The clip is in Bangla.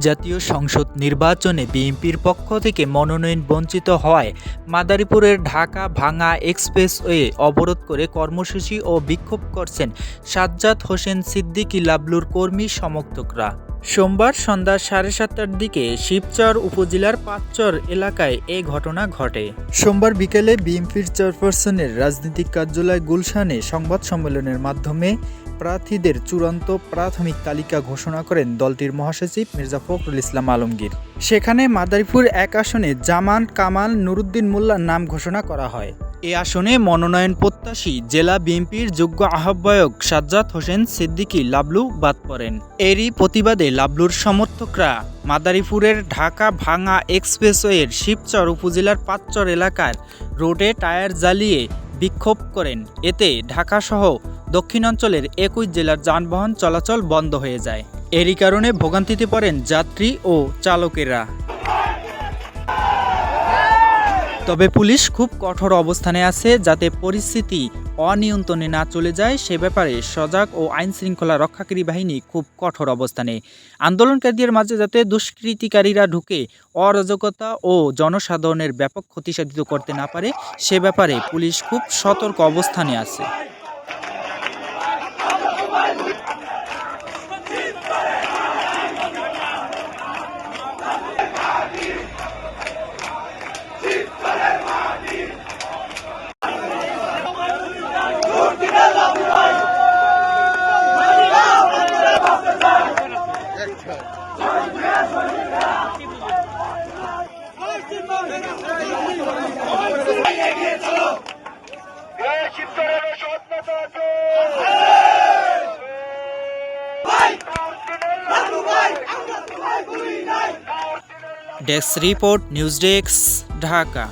জাতীয় সংসদ নির্বাচনে বিএনপির পক্ষ থেকে মনোনয়ন বঞ্চিত হওয়ায় মাদারীপুরের ঢাকা ভাঙা এক্সপ্রেসওয়ে অবরোধ করে কর্মসূচি ও বিক্ষোভ করছেন সাজ্জাদ হোসেন সিদ্দিকী লাবলুর কর্মী সমর্থকরা। সোমবার সন্ধ্যা সাড়ে সাতটার দিকে শিবচর উপজেলার পাঁচচর এলাকায় এ ঘটনা ঘটে। সোমবার বিকেলে বিএনপির চেয়ারপারসনের রাজনৈতিক কার্যালয় গুলশানে সংবাদ সম্মেলনের মাধ্যমে প্রার্থীদের চূড়ান্ত প্রাথমিক তালিকা ঘোষণা করেন দলটির মহাসচিব মির্জা ফখরুল ইসলাম আলমগীর। সেখানে মাদারীপুর এক আসনে জামান কামাল নুরুদ্দিন মোল্লার নাম ঘোষণা করা হয়। এ আসনে মনোনয়ন প্রত্যাশী জেলা বিএনপির যোগ্য আহ্বায়ক সাজ্জাদ হোসেন সিদ্দিকী লাবলু বাদ পড়েন। এরই প্রতিবাদে লাবলুর সমর্থকরা মাদারীপুরের ঢাকা ভাঙা এক্সপ্রেসওয়ের শিবচর উপজেলার পাঁচচর এলাকার রোডে টায়ার জ্বালিয়ে বিক্ষোভ করেন। এতে ঢাকাসহ দক্ষিণাঞ্চলের একুশ জেলার যানবাহন চলাচল বন্ধ হয়ে যায়। এরই কারণে ভোগান্তিতে পড়েন যাত্রী ও চালকেরা। তবে পুলিশ খুব কঠোর অবস্থানে আছে যাতে পরিস্থিতি অনিয়ন্ত্রণে না চলে যায়। সে ব্যাপারে সজাগ ও আইন শৃঙ্খলা রক্ষাকারী বাহিনী খুব কঠোর অবস্থানে। আন্দোলনকারীদের মাঝে যাতে দুষ্কৃতিকারীরা ঢুকে, অরাজকতা ও জনসাধারণের ব্যাপক ক্ষতি সাধিত করতে না পারে, সে ব্যাপারে পুলিশ খুব সতর্ক অবস্থানে আছে আছে। Desk report news desk Dhaka.